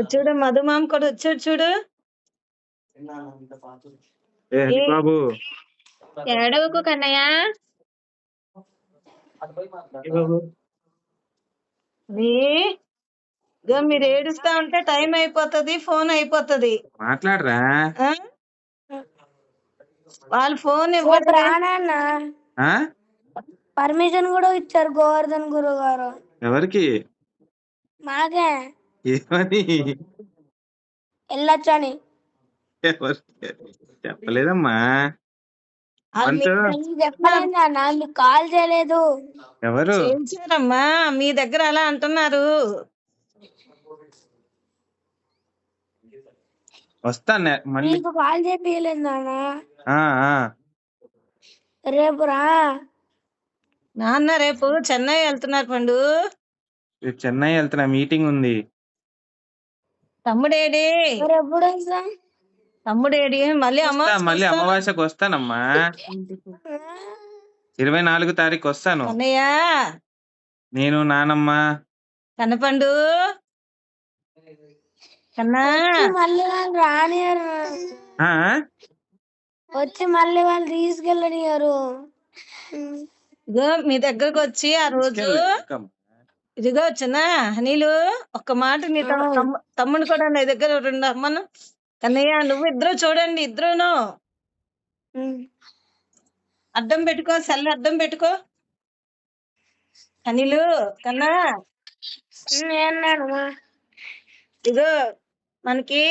చూడు మధుమామ కూడా వచ్చాడు చూడు. బాబు ఏడవకు కన్నయ్య. మీరు ఏడుస్తా ఉంటే టైం అయిపోతది ఫోన్ అయిపోతది. మాట్లాడరా? ఆ? వాళ్ళు ఫోన్ ఇవ్వరు? పర్మిషన్ కూడా ఇచ్చారు గోవర్ధన్ గురువు గారు. ఎవరికి? మాకే. ఏమని? వెళ్ళొచ్చని ఎవరికి? చెప్పలేదమ్మా. నీకు కాల్ చేయలేదు. ఎవరు? చేయించారమ్మా మీ దగ్గర అలా అంటున్నారు. వస్తాను మళ్ళీ. నీకు కాల్ చేయలేదు నాన్న. రేపు రా. నాన్న రేపు చెన్నై వెళ్తున్నారు పండు. రేపు చెన్నై వెళ్తున్నా మీటింగ్ ఉంది. తమ్ముడేడి? ఎప్పుడు తమ్ముడేడి మళ్ళీ అమ్మ వస్తా, మళ్ళీ అమావాస్యకు వస్తానమ్మా. ఇరవై నాలుగు తారీఖు వస్తాను. అన్నయ్య నేను నానమ్మ. కన్నపండు కన్నా? వచ్చి మళ్ళీ వాళ్ళు రానియరు. ఆ? వచ్చి మళ్ళీ వాళ్ళు తీసుకెళ్ళనియరు. ఇగో మీ దగ్గరకు వచ్చి ఆ రోజు ఇదిగో చిన్న నీళ్ళు ఒక్క మాట నీ తమ్ము- తమ్ము- తమ్ముడు కూడా నీ దగ్గర రెండు అమ్మను కన్నయ్య నువ్వు ఇద్దరు చూడండి ఇద్దరును. అడ్డం పెట్టుకో సెల్ అడ్డం పెట్టుకో. అనిలు కన్నా. ఇగో మనకి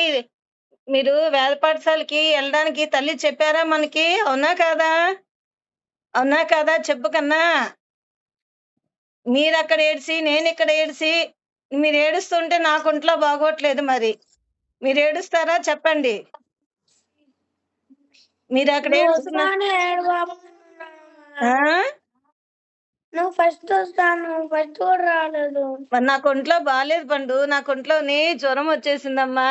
మీరు వేద పాఠశాలకి వెళ్ళడానికి తల్లి చెప్పారా మనకి? అవునా కాదా? అవునా కాదా? చెప్పు కన్నా. మీరు అక్కడ ఏడ్చి నేను ఇక్కడ ఏడ్చి మీరు ఏడుస్తుంటే నాకు ఒంట్లో బాగోట్లేదు మరి. మీరు ఏడుస్తారా? చెప్పండి. మీరు అక్కడ ఏడుస్తున్నా ఆ? నువ్వు ఫస్ట్ వస్తాను. నువ్వు ఫస్ట్ కూడా రాలేదు. మరి నాకు ఒంట్లో బాగాలేదు పండు. నాకు ఒంట్లోని జ్వరం వచ్చేసిందమ్మా.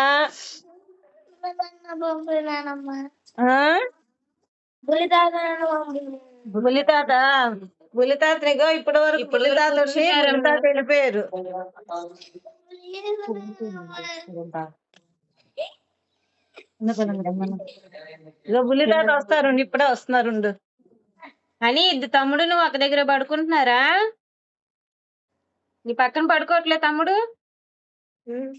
పంపినానమ్మా ఆ? బులితాత బులితాతనిగో ఇప్పటి వరకు బులితాత బులితాత వెళ్ళిపోయారు ఇగో బులితాత వస్తారు ఇప్పుడే వస్తున్నారు అని ఇద్దరు తమ్ముడు నువ్వు ఒక దగ్గర పడుకుంటున్నారా? నీ పక్కన పడుకోవట్లే తమ్ముడు?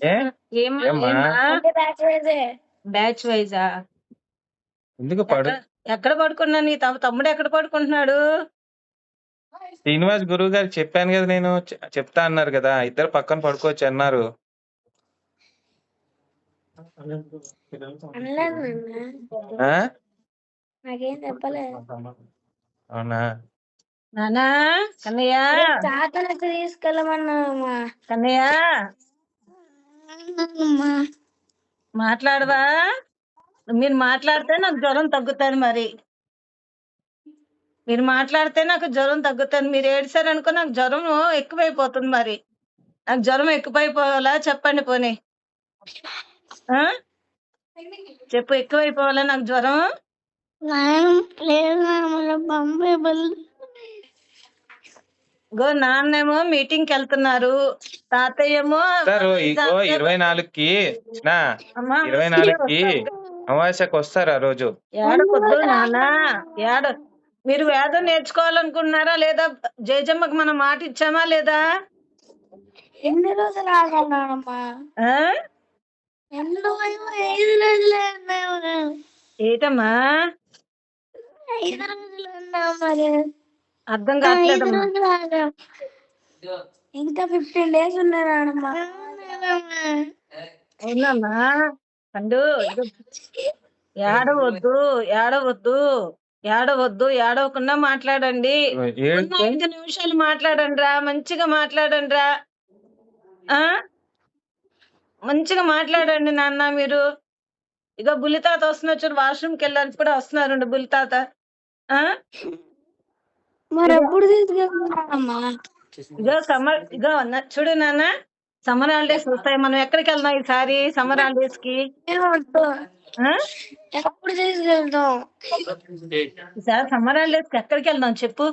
ఏ? ఏం ఏమ్మా? అంటే బ్యాచ్ వేసే బ్యాచ్ వైజా ఎందుకు పడు ఎక్కడ పడుకున్నా నీ తమ్- తమ్ముడు ఎక్కడ పడుకుంటున్నాడు? శ్రీనివాస్ గురువు గారికి చెప్పాను కదా నేను చె- చెప్తా అన్నారు కదా ఇద్దరు పక్కన పడుకోవచ్చు అన్నారు. అనలేదు నాన్న ఆ? నాకేం చెప్పలేదు అవునా? నానా? కన్నయ్య? తాతను తీసుకెళ్ళమన్నామా కన్నయ్య? మాట్లాడవా? మీరు మాట్లాడితే నాకు జ్వరం తగ్గుతుంది మరి. మీరు మాట్లాడితే నాకు జ్వరం తగ్గుతుంది మీరు ఏడిసారనుకో నాకు జ్వరం ఎక్కువైపోతుంది మరి. నాకు జ్వరం ఎక్కువైపోవాలా? చెప్పండి పోనీ. ఆ? చెప్పు ఎక్కువైపోవాలా నాకు జ్వరం? గో నాన్నేమో మీటింగ్కి వెళ్తున్నారు. తాతయ్య ఏమో వస్తారు ఇగో ఇరవై నాలుగుకి నా అమ్మా, ఇరవై నాలుగుకి అమావాస్యకు వస్తారు ఆ రోజు? ఏడకొద్దు నాన్న ఏడ మీరు వేదం నేర్చుకోవాలనుకుంటున్నారా లేదా జయజమ్మకి మనం మాట ఇచ్చామా లేదా? ఎన్ని రోజులు ఆగన్నాడమ్మా ఆ? ఎన్ని రోజులు? ఐదు రోజులు అన్నాము ఏటమ్మా? ఐదు రోజులు మరి. అర్థం ఐదు కావట్లేదమ్మా. రోజులు ఆగాం. ఇంకా ఫిఫ్టీన్ డేస్ ఉన్నాడమ్మా అవునమ్మా. పండు. ఏడవద్దు ఏడవద్దు ఏడవద్దు ఏడవకుండా మాట్లాడండి. ఐదు నిమిషాలు మాట్లాడండి రా మంచిగా మాట్లాడండి రా. ఆ? మంచిగా మాట్లాడండి నాన్న మీరు. ఇక బుల్లితాత వస్తున్నారు చూడు వాష్రూమ్కి వెళ్ళారు ఇప్పుడు వస్తున్నారు బుల్లితాత ఇగో సమ్మర్ ఇగో చూడు నాన్న. సమ్మర్ హాలిడేస్ వస్తాయి. మనం ఎక్కడికి వెళ్దాం ఈసారి సమ్మర్ హాలిడేస్కి. ఆ? ఎప్పుడు తీసుకెళ్తాం ఈసారి సమ్మర్ హాలిడేస్కి ఎక్కడికి వెళ్దాం చెప్పు.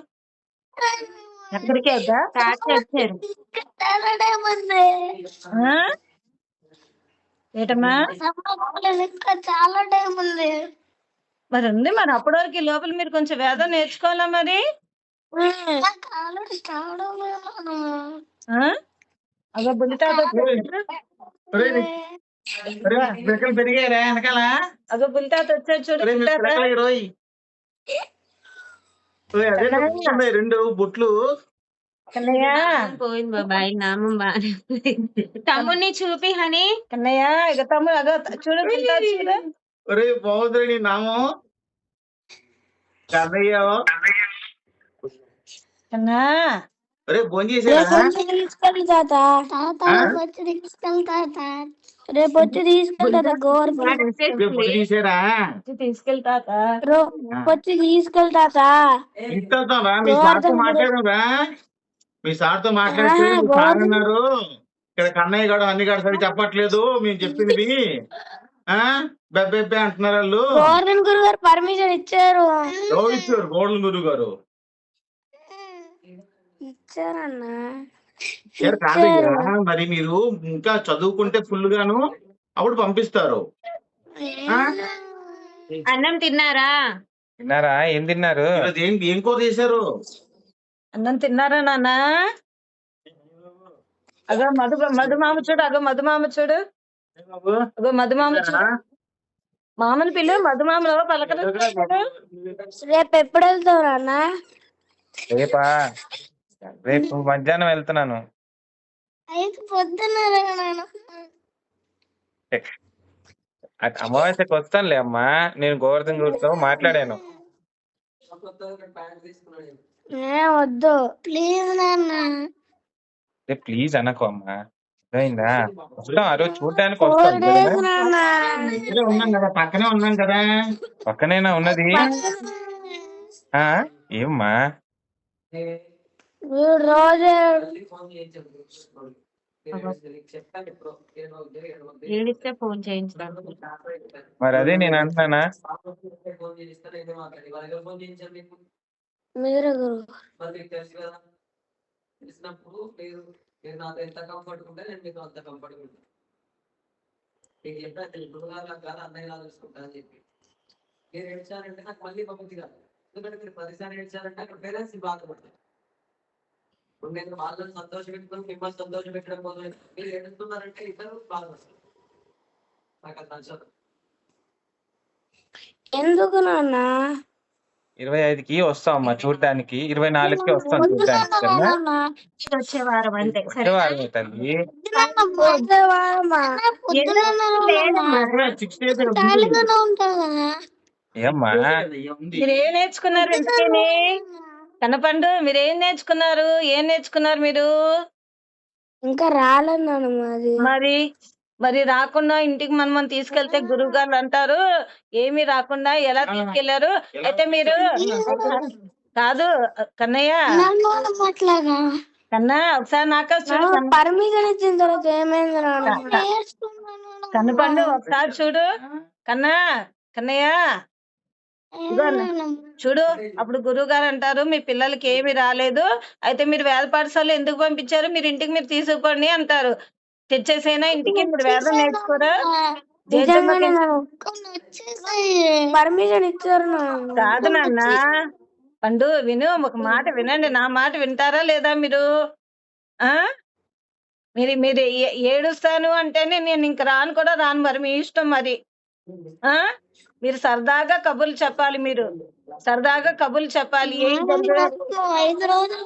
ఎక్కడికి వెళ్దా చాలా టైం ఉంది ఆ? ఏటమ్మా? సమ్మర్ ఇంకా చాలా టైం ఉంది. మరి ఉంది మరి అప్పటి వరకు ఈ లోపల మీరు కొంచెం వేదం నేర్చుకోవాలా మరి? నాకు ఆల్రెడీ స్టార్ట్ అవ్వలేదు. ఆ? అగో బుల్లితాత పిలకలు పెరిగారా వెనకాల. అగో బుల్లితాత వచ్చాడు చూడు అదే రెండు బుట్లు. కన్నయ్య. పోయింది బాబాయ్ నామం బాగా తమ్ముడిని చూపి హనీ. కన్నయ్య ఇక తమ్ముడు అగో చూడు బుల్లితాత చూడు. ఒరే బాగుంది నీ నామం. కన్నయ్య. కన్నా. ఒరే భోజనం చేసారా తీసుకెళ్ళి తాత. తాత వచ్చి తీసుకెళ్తా రేపు వచ్చి తీసుకెళ్తా గవర్నమెంట్ రేపు భోజనం చేసారా తీసుకెళ్తాత వచ్చి తీసుకెళ్తా ఇంతరా మీ సార్తో మాట్లాడారా మీ సార్తో మాట్లాడితే ఆహా, మీ సార్ అన్నారు ఇక్కడ కన్నయ్య గారు అన్ని గారు సరి చెప్పట్లేదు. మేము చెప్పింది ఆ? బెబ్బెబ్బే అంటున్నారు వాళ్ళు. గవర్నమెంట్ గురువు గారు పర్మిషన్ ఇచ్చారు. ఇచ్చారు? గురువు గారు ఇచ్చారన్నా? మరి మీరు ఇంకా చదువుకుంటే ఫుల్ గాను అప్పుడు పంపిస్తారు? అన్నం తిన్నారా? తిన్నారా? ఏం తిన్నారు? ఏం ఏం కూర చేశారు? అన్నం తిన్నారా నాన్న? అగో మధు మధుమామ చూడు అగో మధుమామ చూడు. అగో మధుమామ చూడు మామని పిల్లు మధుమామలో పలకరిస్తా చూడు రేపు ఎప్పుడు వెళ్తావు అన్న రేపా? రేపు మధ్యాహ్నం వెళ్తున్నాను. అమావాస్యకి వస్తానులే అమ్మా. నేను గోవర్ధన్ గురితో మాట్లాడాను. వద్దు. ప్లీజ్ నాన్న ప్లీజ్ అనకు అమ్మా. అర్థమైందా? వస్తాం ఆ రోజు చూడడానికి వస్తాం. ఉన్నాం కదా పక్కనే ఉన్నాం కదా. పక్కనేనా ఉన్నది? ఆ ఏమ్మా? ఏడిస్తే ఫోన్ చేయించుతాను మరి అదే నేను అంటున్నానా? మీరు మీకు తెలిసినప్పుడు మీరు మీరు నాతో ఎంత కంఫర్ట్ ఉంటే నేను మీతో అంత కంఫర్ట్ ఉంటాను మీకు చెప్పిన తెలుగు నాకు కాదు అన్నయ్య ఇలా చూసుకుంటా అని చెప్పి మీరు ఏడ్చారంటే నాకు మళ్ళీ పంపించి కాదు ఎందుకంటే మీరు పదిసారి ఏడ్చారంటే అక్కడ పేరెంట్స్ బాధపడతారు ఇప్పుడు నేను వాళ్ళని సంతోష పెట్టుకుని మిమ్మల్ని సంతోష పెట్టడం మొదలు మీరు ఏడుస్తున్నారంటే ఇద్దరు బాధపడతారు. నాకు అది నచ్చదు ఎందుకు నాన్న? ఇరవై ఐదుకి వస్తాం అమ్మా చూడటానికి. ఇరవై నాలుగుకి వస్తాం చూడటానికి సరేనా? వచ్చే వారం అంతే వచ్చే వారమే తల్లి. పొద్దు వారమా? లేదమ్మా. సిక్స్ డేస్ ఖాళీగానే ఉంటావు కదా ఏమ్మా మీరు ఏం నేర్చుకున్నారు కనపండు మీరు ఏం నేర్చుకున్నారు? ఏం నేర్చుకున్నారు మీరు? ఇంకా రాలేదు నాన్న మాది. మరి మరి రాకుండా ఇంటికి మనం మనం తీసుకెళ్తే గురువు గారు అంటారు. ఏమీ రాకుండా ఎలా తీసుకెళ్ళారు? అయితే మీరు కాదు కన్నయ్య. కన్నా ఒకసారి నాకు చూడు కన్న- పర్మిషన్ ఇచ్చిన తర్వాత ఏమైంది నాన్న కన్నపండు ఒకసారి చూడు. కన్నా కన్నయ్య. చూడు అప్పుడు గురువు గారు అంటారు మీ పిల్లలకి ఏమి రాలేదు. అయితే మీరు వేద పాఠశాల ఎందుకు పంపించారు? మీరు ఇంటికి మీరు తీసుకుపోండి అంటారు. తెచ్చేసైనా ఇంటికి? మీరు వేదం నేర్చుకోరా? పర్మిషన్ ఇచ్చారు కాదు నాన్న. పండు విను ఒక మాట వినండి. నా మాట వింటారా లేదా మీరు? ఆ? మీరు మీరు ఏడుస్తాను అంటేనే నేను ఇంక రాను కూడా రాను. మరి మీ ఇష్టం మరి. ఆ? మీరు సరదాగా కబుర్లు చెప్పాలి మీరు. సరదాగా కబుర్లు చెప్పాలి. ఏం ఫస్ట్ ఐదు రోజులు.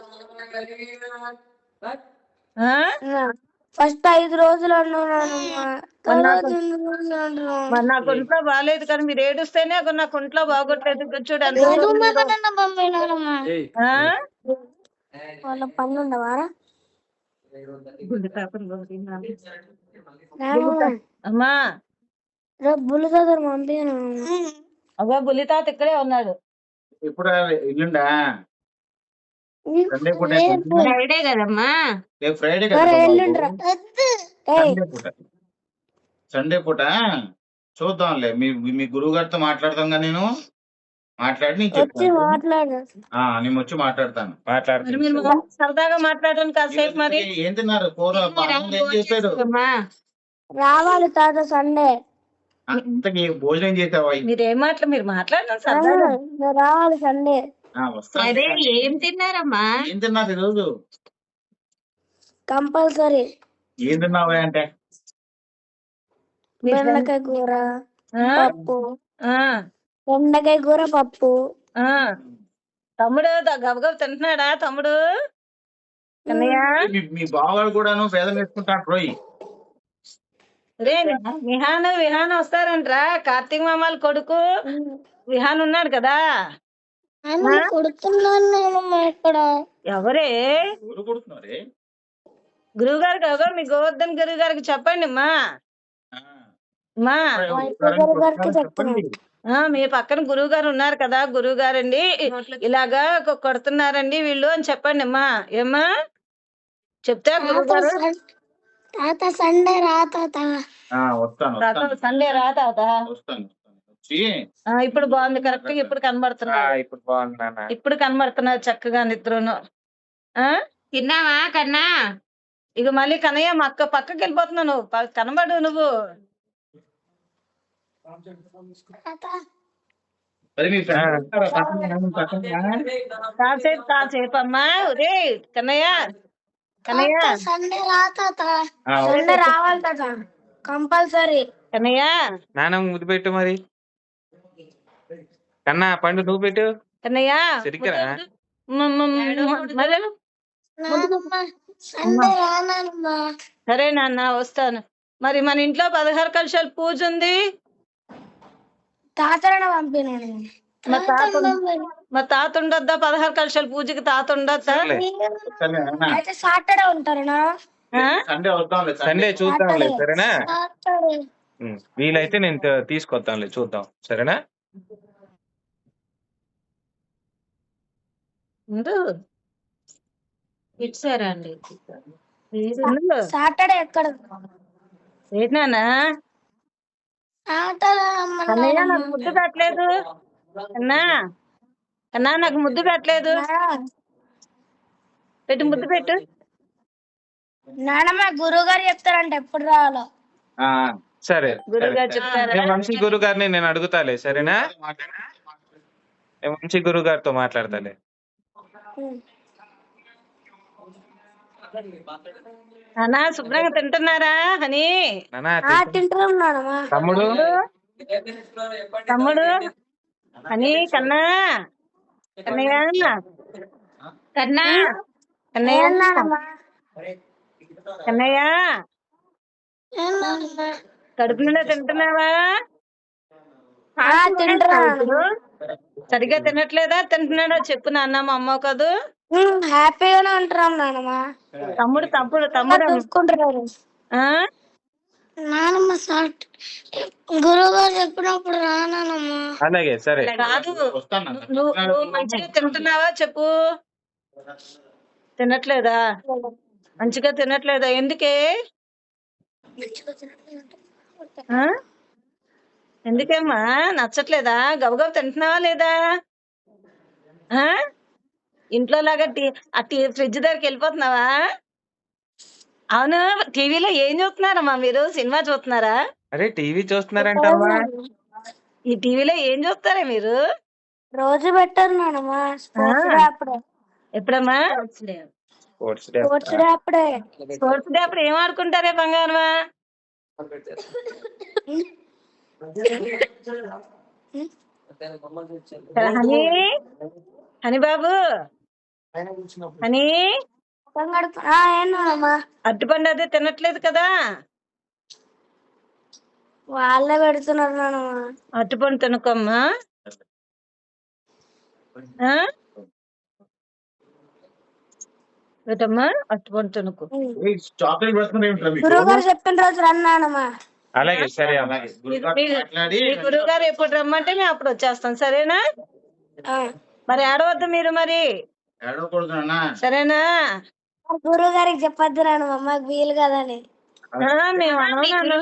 మరి నాకు ఒంట్లో బాగాలేదు కానీ మీరు ఏడుస్తేనే అక్కడ నాకు ఒంట్లో బాగోట్లేదు. ఇక్కడ చూడు ఎంత దూరం ఉందో. ఆ? వాళ్ళ పనులు ఉండవారా? అమ్మా. రేపు బుల్లి అగో బుల్లి తాత ఇక్కడే ఉన్నాడు. ఇప్పుడు ఎల్లుండా? సండే పూట ఫ్రైడే కదమ్మా? రేపు ఫ్రైడే కదా సండే పూట. సండే పూట? చూద్దాంలే. మీ మీ గురువు గారితో మాట్లాడతాం నేను? మాట్లాడి నేను చెప్తాను. నేను వచ్చి మాట్లాడతాను. మరి మాట్లాడుతుంది మీరు మా- సరదాగా మాట్లాడండి కాసేపు మరి. ఏం తిన్నారు? కూర ఏం రావాలి తాత సండే. ఆ, ఇంతకీ భోజనం చేసావా? మీరు ఏం మాట్లా మీరు మాట్లాడండి సరదాగా. రావాలి సండే. ఆ, వస్తాను. అదే ఏం తిన్నారమ్మా? ఏం తిన్నారు ఈరోజు? కంపల్సరీ. ఏం తిన్నావా అంటే? మీరు బెండకాయ కూర ఆ? పప్పు. ఆ, బెండకాయ కూర పప్పు. ఆ. తమ్ముడు ద- గబగబ తింటున్నాడా తమ్ముడు? కన్నయ్య? మీ- మీ బావగాడు కూడాను పేదలు వేసుకుంటాడు రోయ్. రే విహాన్ విహాన్ వస్తారంట్రా. కార్తీక్ మామాల కొడుకు. విహాన్ ఉన్నాడు కదా. ఎవరే? గురువు గారికి ఎవరో మీ గోవర్ధన్ గురువు గారికి చెప్పండి అమ్మా. ఆ, అమ్మా. గురువు గారికి చెప్పండి. ఆ, మీ పక్కన గురువు గారు ఉన్నారు కదా గురువు గారండి ఇలాగా కొడుతున్నారండి వీళ్ళు అని చెప్పండి అమ్మా. ఏమ్మా? చెప్తా గురువు గారు తాత సండే రా తాత వస్తాను సండే రా తాత వస్తాను వస్తాను. వచ్చి. ఆ, ఇప్పుడు బాగుంది కరెక్ట్గా ఇప్పుడు ఆ, కనబడుతున్నారు ఇప్పుడు బాగుంది నాన్న. ఇప్పుడు కనబడుతున్నారు చక్కగా నిద్రను. ఆ? తిన్నావా కన్నా? ఇక మళ్ళీ కనయ్య మా అక్క పక్కకి వెళ్ళిపోతున్నావు నువ్వు. కనబడు నువ్వు. కాసేపు కాసేపు అమ్మా. ఒరే కన్నయ్య. సండే సండే రావాలి తాత. కంపల్సరీ. కన్నయ్య నాన్న ముద్దు పెట్టు మరి. కన్నా పండు నువ్వు పెట్టు. కన్నయ్య సరిగ్గా మరి? నానమ్మ సండే రానమ్మా. సరే నాన్న వస్తాను. మరి మన ఇంట్లో పదహారు కలశాలు పూజ ఉంది. తాతలను పంపినాను మా తాత మా తాత ఉండొద్దా పదహారు కలశాల పూజకి తాత ఉండొద్దా. అయితే సాటర్డే ఉంటారనా? సండే వద్దాంలే సండే. చూద్దాంలే సరేనా? వీలైతే నేను త- తీసుకొస్తానులే చూద్దాం సరేనా? ఇచ్చారా అండి. సాటర్డే ఎక్కడ? ఏంటి నాన్న సాటర్డే కన్నయ్య నాకు ముద్దు పెట్టలేదు. అన్నా. అన్నా నాకు ముద్దు పెట్టలేదు. పెట్టు ముద్దు పెట్టు. నానమ్మ గురువు గారు చెప్తారంట ఎప్పుడు రావాలో. ఆ, సరే గురువు గారు చెప్తారా? నేను వంశీ గురువు గారిని నేను అడుగుతాలే సరేనా? నేను వంశీ గురువు గారితో మాట్లాడతాలే అన్నా శుభ్రంగా తింటున్నారా అని నానా ఆ తింటున్నాం. నానమ్మ. తమ్ముడు? తమ్ముడు? అని కన్నా? కన్నయ్య కన్నా కన్నయ్య కన్నయ్య కడుపు నిండా తింటున్నావా ఆ తింటున్నాను సరిగ్గా తినట్లేదా తింటున్నాడా చెప్పు నాన్న మా అమ్మ కాదు హ్యాపీగానే ఉంటున్నాం నానమ్మ తమ్ముడు తమ్ముడు తమ్ముడు చూసుకుంటున్నారు? నానమ్మ సాట్ గురువు గారు చెప్పినప్పుడు రానమ్మా అలాగే సరే. కాదు. వస్తాను అన్న. నువ్వు నువ్వు మంచిగా తింటున్నావా చెప్పు. తినట్లేదా? మంచిగా తినట్లేదా? ఎందుకే? ఆ? ఎందుకేమ్మా? నచ్చట్లేదా? గబగబ తింటున్నావా లేదా? ఆ? ఇంట్లో లాగా టీ ఆ టీ ఫ్రిడ్జ్ దగ్గరికి వెళ్ళిపోతున్నావా? అవును? టీవీలో ఏం చూస్తున్నారమ్మా మీరు? సినిమా చూస్తున్నారా? అరే టీవీ చూస్తున్నారంటమ్మా. ఈ టీవీలో ఏం చూస్తారా మీరు? రోజు పెట్టారు నానమ్మ. స్పోర్ట్స్ డే అప్పుడే. ఎప్పుడమ్మా? Sports day. స్పోర్ట్స్ డే అప్పుడే. స్పోర్ట్స్ డే అప్పుడు. ఏం ఆడుకుంటారే బంగారమా హనీ. హనీ? బాబు. హనీ? అరటిపండు అదే తినట్లేదు కదా? వాళ్ళే పెడుతున్నారు నానమ్మ. అరటిపండు తినకమ్మా? ఆ? ఏటమ్మా? అరటిపండు తినకు. చాక్లెట్ చెప్పిన రోజు రన్నానమ్మా అలాగే సరే అమ్మా అలాగే గురుగారితో మాట్లాడి మీ గురువు గారు ఎప్పుడు రమ్మంటే మేము అప్పుడు వచ్చేస్తాం సరేనా? మరి ఆడవద్దు మీరు మరి. సరేనా? గురువు గారికి చెప్పొద్దు నానమ్మ మాకు వీలు కదని. ఆ, మేము అనమన్నాను.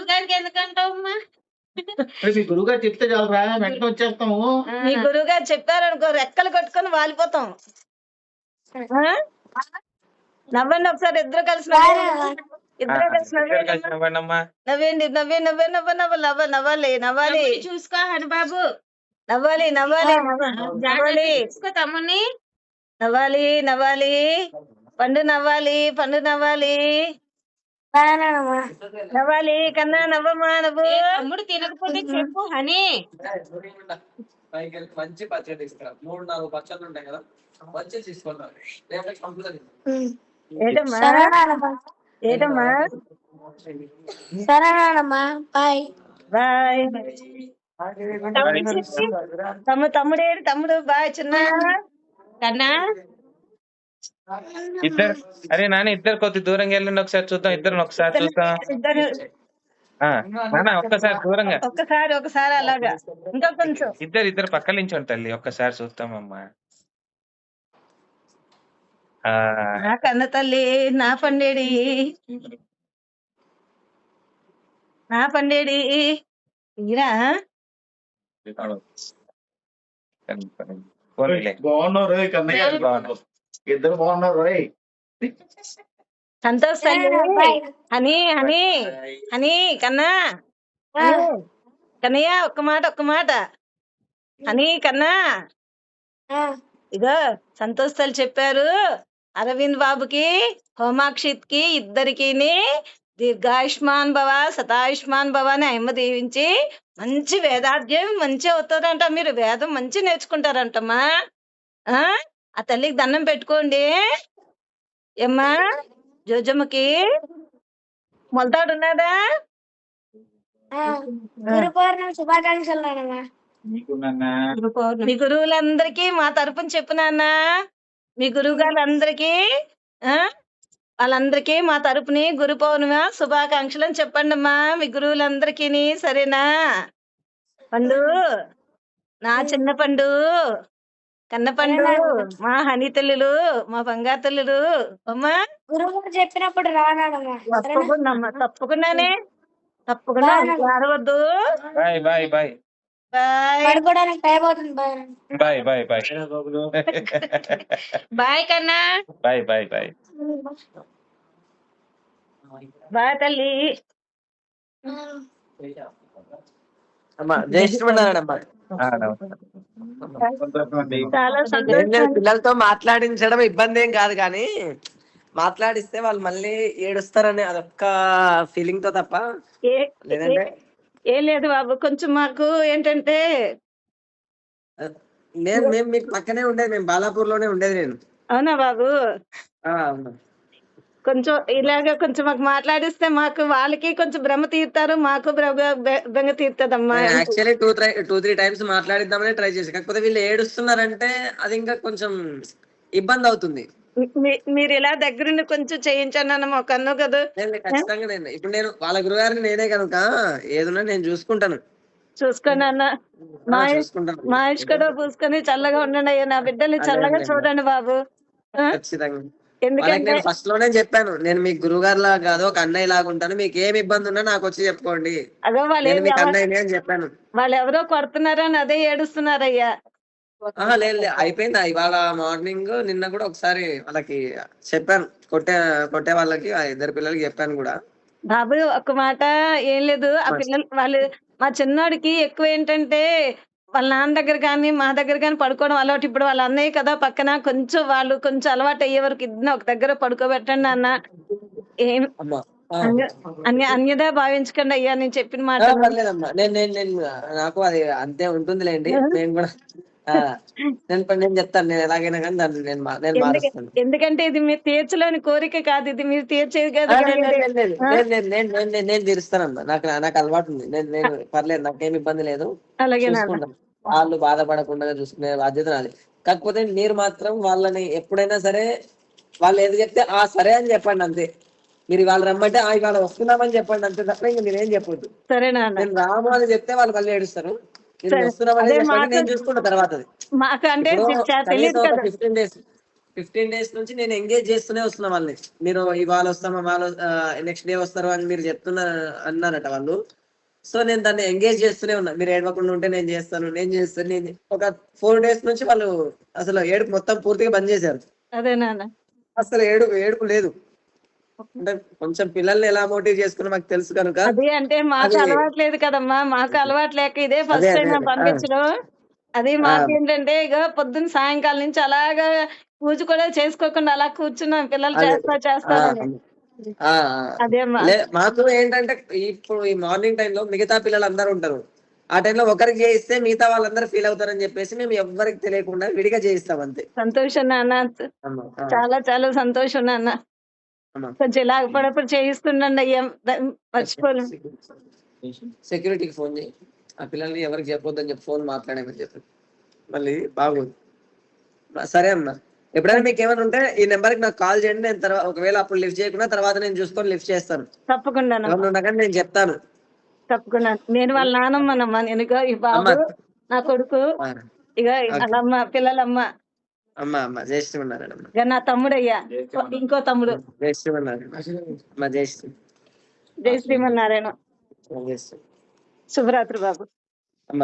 గురువు గారు చెప్తే చాలరా వెంటనే వచ్చేస్తాము. మీ గురువు గారు చెప్పారనుకో రెక్కలు కట్టుకొని వాలిపోతాం? నవ్వండి ఒకసారి ఇద్దరు కలిసి నవ్వండి. ఇద్దరు కలిసి నవ్వండి నవ్వే నవ్వే నవ్వ నవ్వ నవ్వ నవ్వాలి నవ్వాలి చూసుకో హనుబాబు. నవ్వాలి నవ్వాలి నవ్వ- నవ్వాలి. నవ్వాలి నవ్వాలి. పండు నవ్వాలి పండు నవ్వాలి. నవ్వాలి కన్నా నవ్వమ్మా నవ్వు. తమ్ముడు తినకపోతే చెప్పు హనీ. మంచి పచ్చడి తీసుకురా. మూడు నాలుగు పచ్చళ్ళు ఉంటాయి కదా మంచి తీసుకుంటారు ఏటమ్మా? ఏటమ్మా? బాయ్. బాయ్. తమ్ముడు తమ్ముడేడు తమ్ముడు బాయ్ చిన్న. కన్నా? ఇద్దరు అరే నాన్న ఇద్దరు కొద్ది దూరంగా వెళ్ళండి ఒకసారి చూద్దాం. ఇద్దరు ఒకసారి చూద్దాం. ఇద్దరు ఆ, నాన్న ఒక్కసారి దూరంగా. ఒక్కసారి ఒకసారి అలాగా. ఇంకా కొంచెం. ఇద్దరు ఇద్దరు పక్కల నుంచి తల్లి ఒక్కసారి చూస్తామమ్మా ఆ. నా కన్న తల్లి నా పండేడి. నా పండేడి. పోనీలే. బాగున్నారు కన్నయ్య. గారు. బాగున్నారు. ఇద్దరు బాగున్నారు రోయ్ సంతోష్ తల్లి బాయ్. హనీ హనీ హనీ కన్నా. కన్నయ్య ఒక్క మాట ఒక్క మాట. హనీ కన్నా. ఇగో సంతోష్ తల్లి చెప్పారు అరవింద్ బాబుకి హోమాక్షిత్కి ఇద్దరికి దీర్ఘాయుష్మాన్ భవ శతాయుష్మాన్ భవ అని అమ్మ దీవించి మంచి వేదాధ్యాయం మంచి అవుతుందంట మీరు. వేదం మంచి నేర్చుకుంటారంటమ్మా. ఆ తల్లికి దండం పెట్టుకోండి. ఏమ్మా జోజమ్మకి మొలతాడు ఉన్నదా గురు పౌర్ణమి శుభాకాంక్షలు మీ గురువులందరికీ మా తరపున చెప్పు నాన్న. మీ గురువు గారందరికీ ఆ వాళ్ళందరికీ మా తరపుని గురు పౌర్ణమి శుభాకాంక్షలు అని చెప్పండి అమ్మా. మీ గురువులందరికీ సరేనా? పండు నా చిన్న పండు. కన్న పండు మా హనీ తల్లులు మా బంగారు తల్లులు. అమ్మా! గురువు గారు చెప్పినప్పుడు రానాడమ్మా తప్పకుండా అమ్మా తప్పకుండానే. తప్పకుండా ఆడవద్దు బాయ్ బాయ్ బాయ్. బాయ్. పడుకోవడానికి టైం అవుతుంది బాయ్ బాయ్ బాయ్ కన్నా. Bye bye bye. బాయ్ తల్లి. అమ్మా జ్యేష్ఠమన్నాడమ్మా సంతోషం అండి చాలా సంతోషం. పిల్లలతో మాట్లాడించడం ఇబ్బంది ఏం కాదు కానీ మాట్లాడిస్తే వాళ్ళు మళ్ళీ ఏడుస్తారని అదొక్క ఫీలింగ్తో తప్ప ఏ- లేదంటే ఏం లేదు బాబు కొంచెం మాకు ఏంటంటే నేను మేము మీకు పక్కనే ఉండేది మేము బాలాపూర్లోనే ఉండేది నేను. అవునా బాబు? ఆ, అవును. కొంచెం ఇలాగ కొంచెం మాకు మాట్లాడిస్తే మాకు వాళ్ళకి కొంచెం భ్రమ తీరుతారు మాకు భ్రమ తీరుతుందమ్మా. Actually two three two three times మాట్లాడిద్దామని try చేసి. కాకపోతే వీళ్ళు ఏడుస్తున్నారంటే అది ఇంకా కొంచెం ఇబ్బంది అవుతుంది. మీరు ఇలా దగ్గరుండి కొంచెం చేయించండి అన్న ఒక అన్ను కదా ఖచ్చితంగా నేను ఇప్పుడు నేను వాళ్ళ గురుగారిని నేనే కనుక ఏదున్నా నేను చూసుకుంటాను. చూసుకోండి అన్న. ఆ, మా చూసుకుంటాను. మా ఇష్కడో పూసుకొని చల్లగా ఉండండి అయ్యా. నా బిడ్డల్ని చల్లగా. చూడండి బాబు? ఖచ్చితంగా. నేను ఫస్ట్లోనే చెప్పాను. నేను మీకు గురుగారు లాగా కాదు ఒక అన్నయ్య లాగా ఉంటాను. మీకు ఏమి ఇబ్బంది ఉన్నా నాకు వచ్చి చెప్పుకోండి. అగో వాళ్ళు మీకు అన్నయ్యని అని చెప్పాను. వాళ్ళు ఎవరో కొడుతున్నారని అదే ఏడుస్తున్నారయ్యా. లేదు అయిపోయింది? ఇవాళ మార్నింగ్ నిన్న కూడా ఒకసారి వాళ్ళకి చెప్పాను. కొట్టే కొట్టే వాళ్ళకి ఆ ఇద్దరు పిల్లలకి చెప్పాను కూడా. బాబు ఒక మాట ఏం లేదు. ఆ పిల్లలు వాళ్ళు మా చిన్నోడికి ఎక్కువ ఏంటంటే వాళ్ళ నాన్న దగ్గర కానీ మా దగ్గర కానీ పడుకోవడం అలవాటు. ఇప్పుడు వాళ్ళ అన్నయ్య కదా పక్కన కొంచెం వాళ్ళు కొంచెం అలవాటు అయ్యే వరకు ఇద్దరు ఒక దగ్గర పడుకోబెట్టండి అన్న ఏం. అన్య- అన్య అన్యదా భావించకండి అయ్యా నేను చెప్పిన మాట. నేను నేను నాకు అది అంతే ఉంటుందిలేండి. నేను కూడా నేను నేను చెప్తాను నేను ఎలాగైనా కానీ దాన్ని నేను నేను మారుస్తాను. ఎందుకంటే ఇది మీరు తీర్చలేని కోరిక కాదు ఇది మీరు తీర్చేది కాదు నేను నేను నేను నేను తీరుస్తానమ్మా. నాకు నాకు అలవాటు ఉంది. నేను నేను పర్లేదు నాకేం ఇబ్బంది లేదు. అలాగే వాళ్ళు బాధపడకుండా చూసుకునే బాధ్యత నాది. కాకపోతే మీరు మాత్రం వాళ్ళని ఎప్పుడైనా సరే వాళ్ళు ఏది చెప్తే ఆ సరే అని చెప్పండి అంతే. మీరు వాళ్ళు రమ్మంటే ఆ ఇవాళ వస్తున్నామని చెప్పండి అంతే తప్ప ఇంకా మీరేం చెప్పొద్దు. సరే నాన్న. నేను రాము అని చెప్తే వాళ్ళు మళ్ళీ ఏడుస్తారు. ఫిఫ్టీన్ డేస్ ఫిఫ్టీన్ డేస్ నుంచి నేను ఎంగేజ్ చేస్తూనే వస్తున్నా వాళ్ళని. మీరు ఇవాళ వస్తామా వాళ్ళు నెక్స్ట్ డే వస్తారు అని మీరు చెప్తున్నా అన్నారట వాళ్ళు. సో నేను దాన్ని ఎంగేజ్ చేస్తూనే ఉన్నా. మీరు ఏడవకుండా ఉంటే నేను చేస్తాను నేను చేస్తాను నేను ఒక ఫోర్ డేస్ నుంచి వాళ్ళు అసలు ఏడుపు మొత్తం పూర్తిగా బంద్ చేశారు. అదే నాన్న. అసలు ఏడుపు ఏడుపు లేదు. అంటే కొంచెం పిల్లల్ని ఎలా మోటివ్ చేసుకున్నా మాకు తెలుసు కనుక అది అంటే మాకు అది- అలవాటు లేదు కదమ్మా మాకు అలవాటు లేక ఇదే ఫస్ట్ టైం అదే. పంపించడం. అది మాకు ఏంటంటే ఇక పొద్దున్న సాయంకాలం నుంచి అలాగా పూజ కూడా చేసుకోకుండా అలా కూర్చున్నాం. పిల్లలు అదే. చేస్తా ఆ, చేస్తారని ఆ, ఆ. అదే అమ్మా. లే- మాకు ఏంటంటే ఇప్పుడు ఈ మార్నింగ్ టైంలో మిగతా పిల్లలు అందరూ ఉంటారు. ఆ టైంలో ఒకరికి చేయిస్తే మిగతా వాళ్ళందరూ ఫీల్ అవుతారని చెప్పేసి మేము ఎవరికి తెలియకుండా విడిగా చేయిస్తాం అంతే. సంతోషం నాన్న. అమ్మా, ఆ, చాలా చాలా సంతోషం నాన్న. కొంచెం ఇలా అప్పుడప్పుడు చేయిస్తుండండి అయ్యా. ద- మర్చిపోలేం. సెక్యూరిటీకి ఫోన్ చేయి. ఆ పిల్లల్ని ఎవరికి చెప్పొద్దని చెప్పి ఫోన్ మాట్లాడేమని చెప్పి. మళ్ళీ బాగోదు. ఆ, సరే అమ్మా. ఎప్పుడైనా మీకు ఏమైనా ఉంటే ఈ నెంబర్కి నాకు కాల్ చేయండి. నేను తర్వాత ఒకవేళ అప్పుడు లిఫ్ట్ చేయకుండా తర్వాత నేను చూసుకొని లిఫ్ట్ చేస్తాను. తప్పకుండా ఉండగానే నేను చెప్తాను. తప్పకుండా. నేను వాళ్ళ నానమ్మనమ్మా. నేను ఇగో ఈ బాబు అమ్మా. నా కొడుకు. ఆ, ఇక వాళ్ళమ్మ పిల్లలమ్మ. అమ్మ అమ్మ జయశ్రీ ఉన్నారమ్మా ఇక నా తమ్ముడయ్యా. ఇంకో తమ్ముడు. జయశ్రీ ఉన్నారు అమ్మ జయశ్రీ. జై శ్రీమన్నారాయణ జయశ్రీ. శుభరాత్రి బాబు. అమ్మ